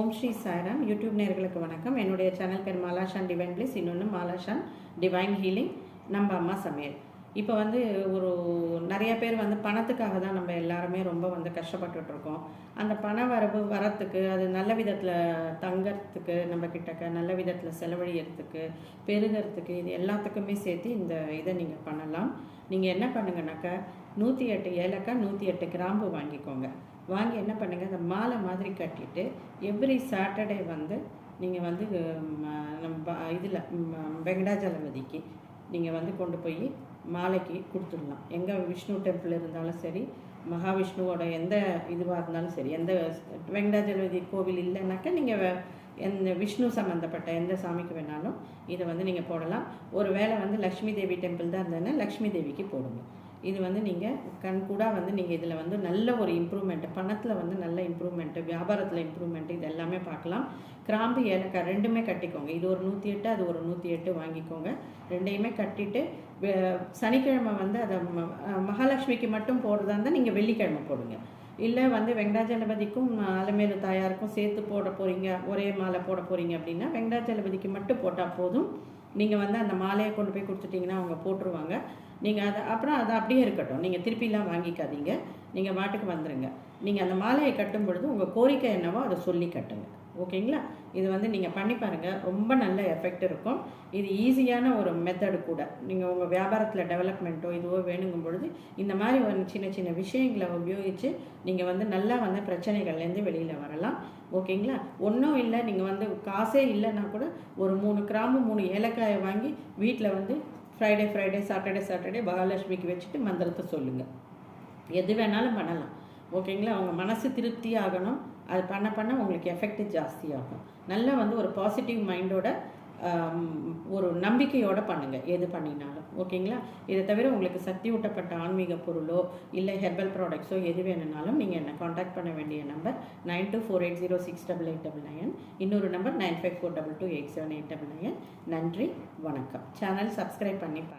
ஓம் Sri Sairam. YouTube நேர்களுக்கு வணக்கம். என்னுடைய சேனல் பேர் மாலாஷான் டிவைன் பிளேஸ். இன்னொன்று மாலாஷான் டிவைன் ஹீலிங். நம்ம அம்மா சமையல். இப்போ வந்து ஒரு நிறைய பேர் வந்து பணத்துக்காக தான் நம்ம எல்லாருமே ரொம்ப வந்து கஷ்டப்பட்டுட்டு இருக்கோம் அந்த பண வரவு வரத்துக்கு அது நல்ல விதத்தில் தங்கறதுக்கு நம்ம கிட்டக்க நல்ல விதத்தில் செலவழியறதுக்கு பெருகிறதுக்கு இது எல்லாத்துக்குமே சேர்த்து இந்த இதை நீங்கள் பண்ணலாம். நீங்கள் என்ன பண்ணுங்கனாக்கா நூற்றி எட்டு ஏலக்காய் நூற்றி எட்டு கிராம்பு வாங்கிக்கோங்க. வாங்கி என்ன பண்ணுங்கள் அந்த மாலை மாதிரி கட்டிட்டு எவ்ரி சாட்டர்டே வந்து நீங்கள் வந்து நம்ம இதில் வெங்கடாஜலபதிக்கு நீங்கள் வந்து கொண்டு போய் மாலைக்கு கொடுத்துடலாம். எங்கே விஷ்ணு டெம்பிள் இருந்தாலும் சரி மகாவிஷ்ணுவோட எந்த இதுவாக இருந்தாலும் சரி எந்த வெங்கடாஜலபதி கோவில் இல்லைனாக்கா நீங்கள் எந்த விஷ்ணு சம்மந்தப்பட்ட எந்த சாமிக்கு வேணாலும் இதை வந்து நீங்கள் போடலாம். ஒரு வேளை வந்து லக்ஷ்மி தேவி டெம்பிள் தான் இருந்ததுன்னா லக்ஷ்மி தேவிக்கு போடுங்க. இது வந்து நீங்கள் கண் கூட வந்து நீங்கள் இதில் வந்து நல்ல ஒரு இம்ப்ரூவ்மெண்ட் பணத்தில் வந்து நல்ல இம்ப்ரூவ்மெண்ட்டு வியாபாரத்தில் இம்ப்ரூவ்மெண்ட்டு இது எல்லாமே பார்க்கலாம். கிராம்பு ஏலக்காய் ரெண்டுமே கட்டிக்கோங்க. இது ஒரு நூற்றி எட்டு அது ஒரு நூற்றி எட்டு வாங்கிக்கோங்க. ரெண்டையுமே கட்டிட்டு சனிக்கிழமை வந்து அதை ம- மகாலட்சுமிக்கு மட்டும் போடுறதா இருந்தால் நீங்கள் வெள்ளிக்கிழமை போடுங்க. இல்லை வந்து வெங்கடாஜலபதிக்கும் அலமேலு தாயாருக்கும் சேர்த்து போட போகிறீங்க ஒரே மாலை போட போகிறீங்க அப்படின்னா வெங்கடாஜலபதிக்கு மட்டும் போட்டால் போதும். நீங்கள் வந்து அந்த மாலையை கொண்டு போய் கொடுத்துட்டிங்கன்னா அவங்க போட்டுருவாங்க. நீங்கள் அதை அப்புறம் அது அப்படியே இருக்கட்டும். நீங்கள் திருப்பிலாம் வாங்கிக்காதீங்க. நீங்கள் மாட்டுக்கு வந்துடுங்க நீங்கள் அந்த மாலையை கட்டும் பொழுது உங்கள் கோரிக்கை என்னவோ அதை சொல்லி கட்டுங்க. ஓகேங்களா? இது வந்து நீங்கள் பண்ணி பாருங்கள் ரொம்ப நல்ல எஃபெக்ட் இருக்கும். இது ஈஸியான ஒரு மெத்தடு கூட. நீங்கள் உங்கள் வியாபாரத்தில் டெவலப்மெண்ட்டோ இதுவோ வேணுங்கும் பொழுது இந்த மாதிரி ஒரு சின்ன சின்ன விஷயங்களை உபயோகித்து நீங்கள் வந்து நல்லா வந்து பிரச்சனைகள்லேருந்து வெளியில் வரலாம். ஓகேங்களா? ஒன்றும் இல்லை. நீங்கள் வந்து காசே இல்லைன்னா கூட ஒரு மூணு கிராம்பு மூணு ஏலக்காயை வாங்கி வீட்டில் வந்து ஃப்ரைடே ஃப்ரைடே சாட்டர்டே சாட்டர்டே மகாலட்சுமிக்கு வச்சுட்டு மந்திரத்தை சொல்லுங்கள் எது வேணாலும் பண்ணலாம். ஓகேங்களா அவங்க மனசு திருப்தி ஆகணும். அது பண்ண பண்ண உங்களுக்கு எஃபெக்ட் ஜாஸ்தியாகும் நல்லா வந்து ஒரு பாசிட்டிவ் மைண்டோட ஒரு நம்பிக்கையோடு பண்ணுங்கள் எது பண்ணினாலும். ஓகேங்களா? இதை தவிர உங்களுக்கு சக்தி ஊட்டப்பட்ட ஆன்மீக பொருளோ இல்லை ஹெர்பல் ப்ராடக்ட்ஸோ எது வேணும்னாலும் நீங்கள் என்னை காண்டாக்ட் பண்ண வேண்டிய number nine two four eight zero six double eight double nine இன்னொரு number nine five four double two eight seven eight double nine. நன்றி வணக்கம். சேனல் சப்ஸ்கிரைப் பண்ணி